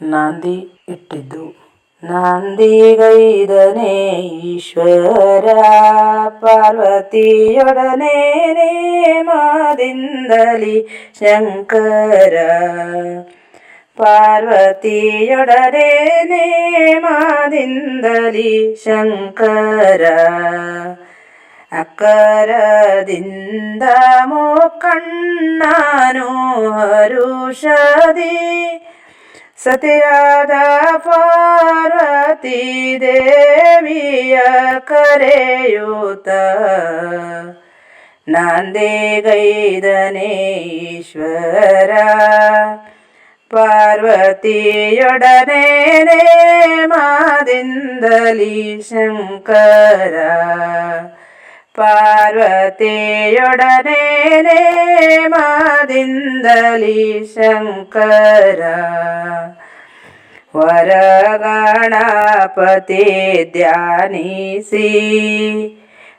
ನಾಂದಿ ಇಟ್ಟಿದ್ದು ನಾಂದಿಗೈದನೇ ಈಶ್ವರ ಪಾರ್ವತಿಯೊಡನೆ ನೇಮದಿಂದಲಿ ಶಂಕರ ಪಾರ್ವತಿಯೊಡನೆ ನೇಮದಿಂದಲಿ ಶಂಕರ ಅಕ್ಕರದಿಂದ ಮೊಕ್ಕಣ್ಣನು ಹರುಷದಿ ಸತಿಯಾದ ಪಾರ್ವತಿ ದೇವಿಯ ಕರೆಯೂತ ನಾಂದೇಗೈದನೇ ಈಶ್ವರ ಪಾರ್ವತಿಯೊಡನೆ ಮಾದಿಂದಲಿ ಶಂಕರ ಪಾರ್ವತಿಯೊಡನೆ ಮಾದಿಂದಲಿ ಶಂಕರ ವರಗಣಪತಿ ಧ್ಯಾನಿಸಿ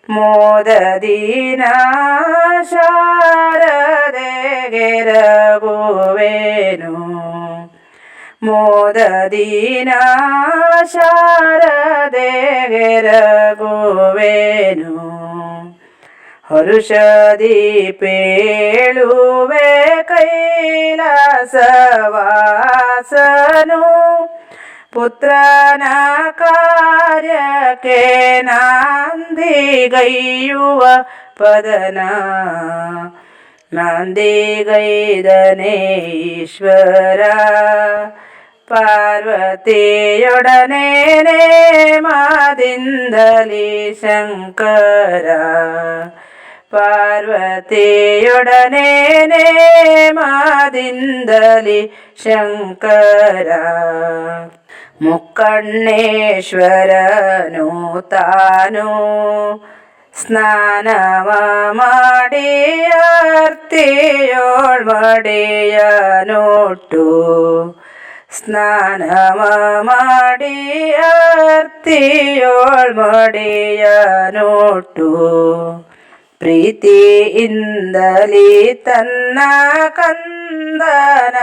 ಮೋದದಿನ ಶಾರದೆಗೆರಗುವೇನು ಮೋದದಿನ ಶಾರದೆಗೆರಗುವೇನು ಹರುಷದಿ ഹരുഷദീപേളുവേ കൈലാസവാസനു. പുത്രന കാര്യക്കെ നാന്തികയ്യുവ പദന. നന്ദികൈതനേശ്വര പാർവതിയൊടനെ മാതിന്തലി ശങ്കര. പാർവതിയുടനേനേ മാതിന്തലി ശങ്കര. മുക്കണ്ണേശ്വരനു താനു സ്നാനമാടിയാർത്തിയോൾ മടിയനോട്ടു സ്നാനമാടിയാർത്തിയോൾ മടിയനോട്ടു ಮಡಿಯ ನೋಟು ಸ್ನಾನವ ಮಾಡಿ ಅರ್ತಿಯೋಳ್ ಮಡಿಯ ನೋಟು ಪ್ರೀತಿಯಿಂದಲಿ ತನ್ನ ಕಂದನ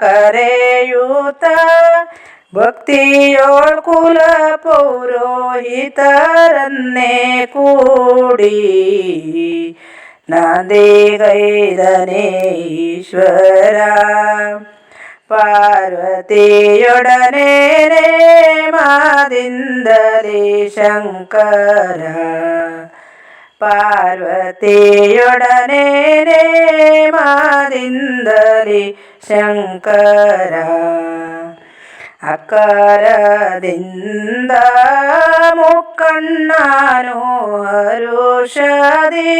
ಕರೆಯೂತ ಭಕ್ತಿಯೋಳ್ ಕುಲ ಪೌರೋಹಿತರನ್ನೇ ಕೂಡಿ ನಾದೇಗೈದನೇ ಈಶ್ವರ ಪಾರ್ವತಿಯೊಡನೆ ಮಾದಿಂದಲೇ ಶಂಕರ പാർവതിയുടനെ മാതിന്തലി ശങ്കര. അക്കാരദിന്ദ മുക്കണ്ണാനോ ഹരുഷതി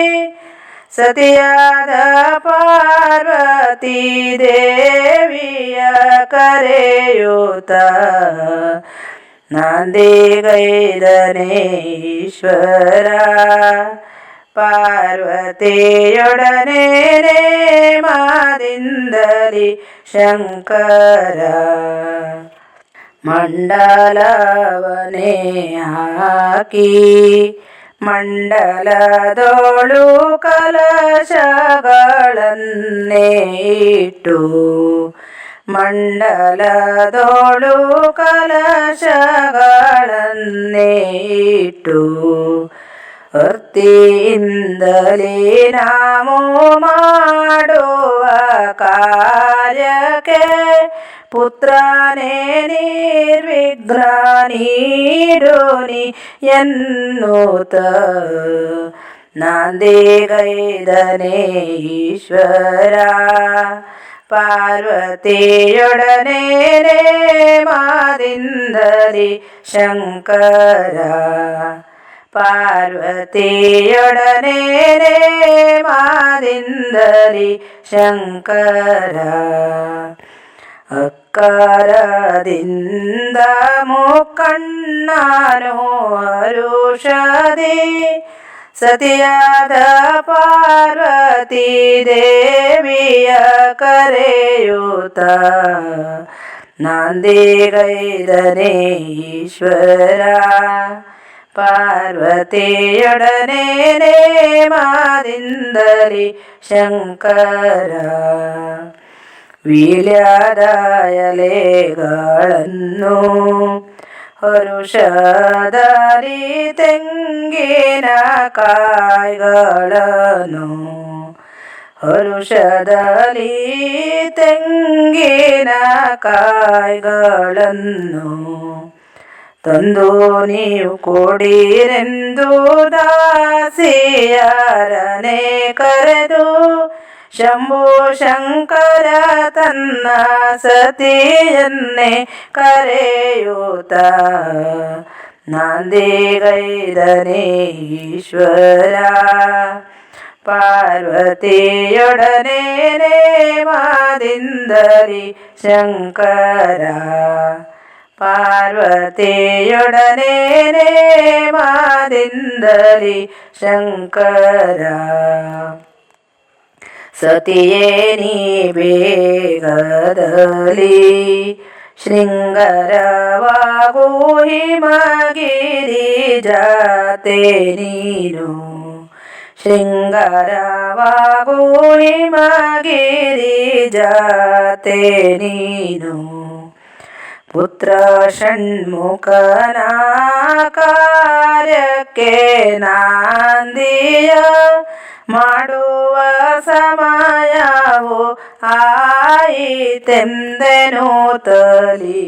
സതിയാദ പാർവതി ദേവിയ കരയൂത നന്ദി ഗൈതനേശ്വര. പാർവതിയുടനെ മാതിന്തലി ശങ്കര. മണ്ഡലവനെ ആക്കി മണ്ഡലതോളു കലശകളന്നേട്ടു മണ്ഡലതോളു കലശകളന്നേട്ടു ಇಟ್ಟು ನಾವು ಮಾಡುವ ಕಾರ್ಯಕ್ಕೆ ಪುತ್ರನೇ ನಿರ್ವಿಘ್ನ ನೀಡೋನಿ ಎನ್ನುತ್ತ. ನಾಂದೇಗೈದನೇ ಈಶ್ವರ ಪಾರ್ವತಿಯೊಡನೆ ಮಾದಿಂದಲಿ ಶಂಕರ. പാർവതിയുടനേരെ മാതിന്ദലി ശങ്കര. അക്കാരതിന്ദ മുക്കണ്ണാനോ അരുഷതി സതിയാദ പാർവതി ദേവിയ കരയൂത നാന്ദി ഗൈതനേശ്വര പാർവതിയുടനേനേ മാതിന്ദരി ശങ്കര. വീലാതായ ലേഖളന്നു ഒരു ഷാദാരി തെങ്കിന കായകളു ഒരു ഷദാലി തെങ്കിന കായ്കളന്നു ತಂದು ನೀವು ಕೊಡಿರೆಂದು ದಾಸಿಯರನೆ ಕರೆದು ಶಂಭು ಶಂಕರ ತನ್ನ ಸತಿಯನ್ನೇ ಕರೆಯುತ್ತ ನಾಂದಿಗೈದನೇ ಈಶ್ವರ ಪಾರ್ವತಿಯೊಡನೆ ಮಾದಿಂದರಿ ಶಂಕರ ಪಾರ್ವತಿಯೊಡನೆ ಮಾದಿಂದರಿ ಶಂಕರ ಸತಿಯೇ ನೀ ಬೇಗದಲ್ಲಿ ಶೃಂಗರವಾಗು ಹಿಮಗಿರಿ ಜಾತೆ ನೀನು ಶೃಂಗಾರವಾಗು ಹಿಮಗಿರಿ ಜಾತೆ ನೀನು ಪುತ್ರ ಷಣ್ಮುಖನ ಕಾರ್ಯಕ್ಕೆ ನಾಂದಿಯ ಮಾಡುವ ಸಮಯವು ಆಯಿತೆಂದೆನು ತಲಿ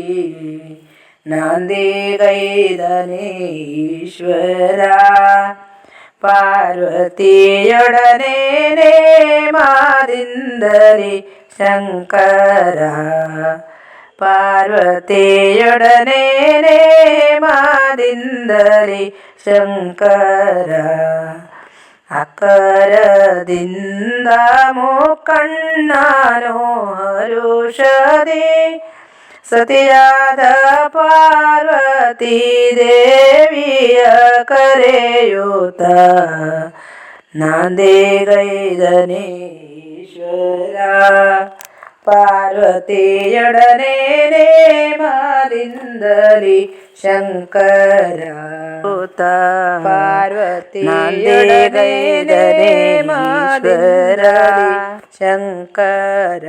ನಂದಿಗೈದನೇ ಈಶ್ವರ ಪಾರ್ವತಿಯೊಡನೆ ಮಾದಿಂದರಿ ಶಂಕರ ಪಾರ್ವತಿಯೊಡನೆ ಮಾದಿಂದಲಿ ಶಂಕರ ಅಕರದಿಂದ ಮುಖಣ್ಣಾನು ಹರುಷದಿ. ಸತಿಯಾದ ಪಾರ್ವತಿ ದೇವಿಯ ಕರೆಯೂತ ನಾಂದೇ ಗೈದನೇಶ್ವರ പാർവതിയുടനേ മാതിന്ദലി ശങ്കര പാർവതിയുടനേ മാതിന്ദലി ശങ്കര.